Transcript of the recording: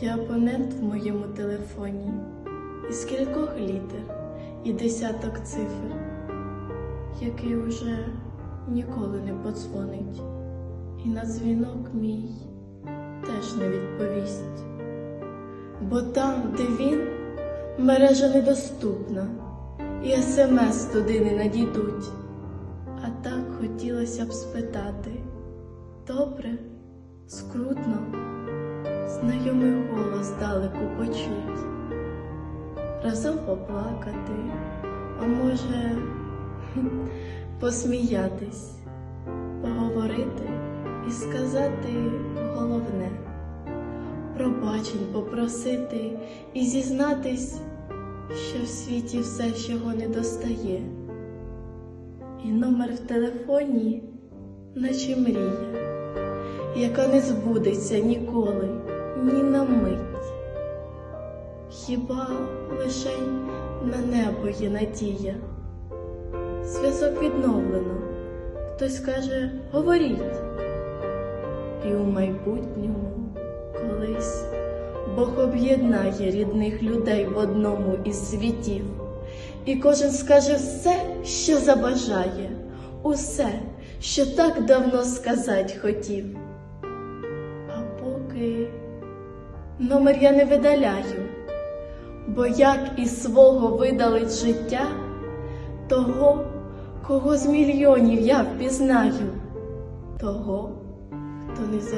Є абонент в моєму телефоні із кількох літер і десяток цифр, який уже ніколи не подзвонить, і на дзвінок мій теж не відповість. Бо там, де він, мережа недоступна, і смс туди не надійдуть. А так хотілося б спитати добре, скрутно, знайомий голос далеку почуть, разом поплакати, а може посміятись, поговорити і сказати головне, пробачень попросити і зізнатись, що в світі все, чого не достає. І номер в телефоні, наче мрія, яка не збудеться ніколи, ні на мить. Хіба лише на небо є надія? Зв'язок відновлено, хтось каже говоріть. І у майбутньому колись Бог об'єднає рідних людей в одному із світів. І кожен скаже все, що забажає, усе, що так давно сказать хотів. А поки номер я не видаляю, бо як із свого видалить життя, того, кого з мільйонів я впізнаю, того, хто кінця.